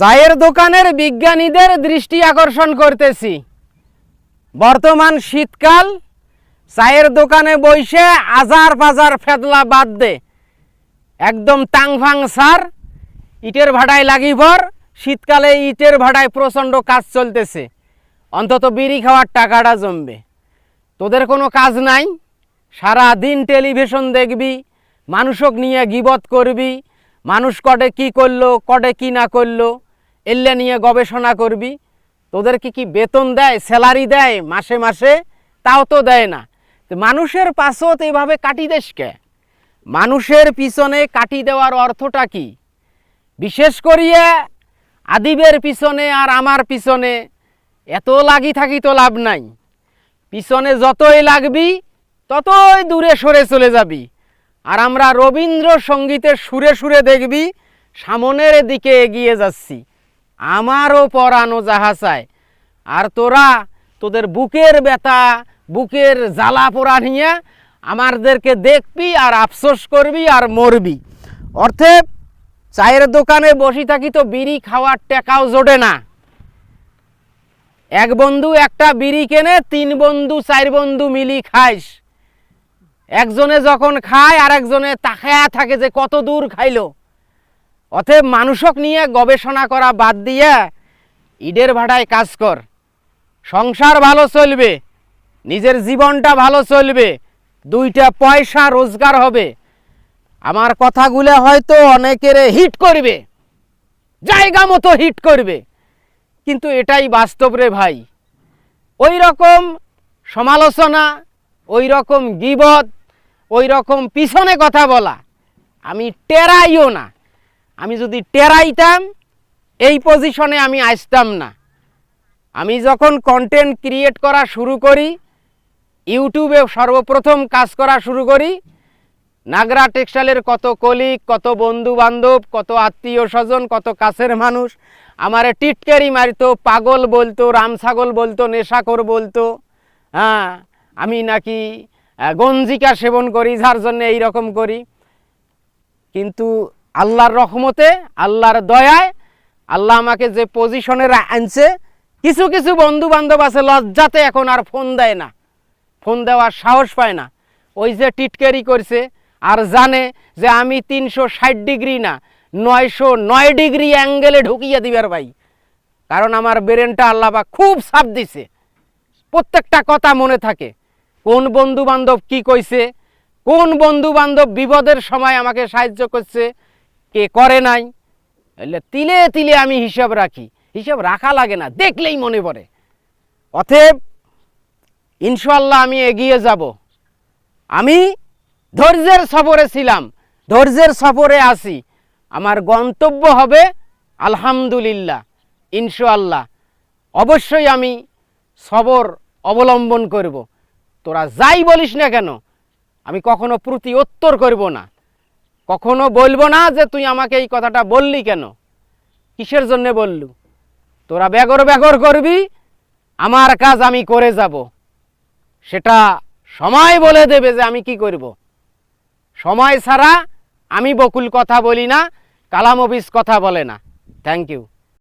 চায়ের দোকানের বিজ্ঞানীদের দৃষ্টি আকর্ষণ করতেছি। বর্তমান শীতকাল, চায়ের দোকানে বসে আজার পাজার ফেদলা বাদ দে। একদম টাংফাং সার, ইটের ভাড়ায় লাগিভর শীতকালে ইটের ভাড়ায় প্রচণ্ড কাজ চলতেছে। অন্তত বিড়ি খাওয়ার টাকাটা জমবে। তোদের কোনো কাজ নাই? সারা দিন টেলিভিশন দেখবি, মানুষক নিয়ে গিবত করবি, মানুষ কটে কি করল, কটে কি না করল। এল্লে নিয়ে গবেষণা করবি। তোদের কি বেতন দেয়, স্যালারি দেয়, মাসে মাসে? তাও তো দেয় না। মানুষের পাশত এইভাবে কাটি দেশকে মানুষের পিছনে কাটি দেওয়ার অর্থটা কি? বিশেষ করিয়ে আদিবের পিছনে আর আমার পিছনে এত লাগি থাকি তো লাভ নাই। পিছনে যতই লাগবি, ততই দূরে সরে চলে যাবি। আর আমরা রবীন্দ্র সঙ্গীতের সুরে সুরে দেখবি, সামনের দিকে এগিয়ে যাচ্ছি। আমারও পরানো জাহাসায় আর তোরা তোদের বুকের ব্যথা, বুকের জ্বালা পোড়া নিয়ে আমাদেরকে দেখবি আর আফসোস করবি আর মরবি। অর্থে চায়ের দোকানে বসে থাকি তো বিড়ি খাওয়ার টাকাও জোটে না। এক বন্ধু একটা বিড়ি কেনে, তিন বন্ধু, চার বন্ধু মিলি খাইস। একজনে যখন খায় আর একজনে তাকায়া থাকে যে কত দূর খাইলো। অতএব মানুষক নিয়ে গবেষণা করা বাদ দিয়ে ইডের ভাড়ায় কাজ কর। সংসার ভালো চলবে, নিজের জীবনটা ভালো চলবে, দুইটা পয়সা রোজগার হবে। আমার কথাগুলো হয়তো অনেকের হিট করবে, জায়গা মতো হিট করবে, কিন্তু এটাই বাস্তব রে ভাই। ওই রকম সমালোচনা, ওই রকম গিবত, ওই রকম পিছনে কথা বলা, আমি টেরাইও না। আমি যদি টেরাইতাম, এই পজিশনে আমি আসতাম না। আমি যখন কন্টেন্ট ক্রিয়েট করা শুরু করি ইউটিউবে সর্বপ্রথম কাজ করা শুরু করি, নাগরা টেক্সটাইলের কত কলিগ, কত বন্ধু বান্ধব কত আত্মীয় স্বজন কত কাছের মানুষ, আমারে টিটকারি মারিতো, পাগল বলতো রামছাগল বলতো নেশাকর বলতো হ্যাঁ আমি নাকি গঞ্জিকা সেবন করি, যার জন্য এই রকম করি। কিন্তু আল্লাহর রহমতে, আল্লাহর দয়ায় আল্লাহ আমাকে যে পজিশনে আনছে, কিছু কিছু বন্ধু বান্ধব আছে, লজ্জাতে এখন আর ফোন দেয় না। ফোন দেওয়ার সাহস পায় না। ওই যে টিটকারি করছে আর জানে যে আমি তিনশো ষাট ডিগ্রি না, নয়শো নয় ডিগ্রি অ্যাঙ্গেলে ঢুকিয়ে দিবার ভাই। কারণ আমার ব্রেনটা আল্লাহ পাক খুব সাপ দিছে। প্রত্যেকটা কথা মনে থাকে। কোন বন্ধু বান্ধব কি কইছে? কোন বন্ধু বান্ধব বিপদের সময় আমাকে সাহায্য করছে? কে করে নাই? এলে তিলে তিলে আমি হিসাব রাখি। হিসাব রাখা লাগে না, দেখলেই মনে পড়ে। অতএব ইনশাল্লাহ আমি এগিয়ে যাব। আমি ধৈর্যের সফরে ছিলাম, ধৈর্যের সফরে আসি আমার গন্তব্য হবে আলহামদুলিল্লাহ ইনশাল্লাহ অবশ্যই আমি সবর অবলম্বন করব। তোরা যাই বলিস না কেন, আমি কখনো প্রতি উত্তর করব না। কখনো বলব না যে তুই আমাকে এই কথাটা বললি কেন? কিসের জন্যে বললু? তোরা ব্যাগর ব্যাগর করবি, আমার কাজ আমি করে যাব। সেটা সময় বলে দেবে যে আমি কি করব। সময় ছাড়া আমি বকুল কথা বলি না, কালাম অফিস কথা বলে না। Thank you